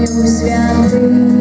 Боюсь святий.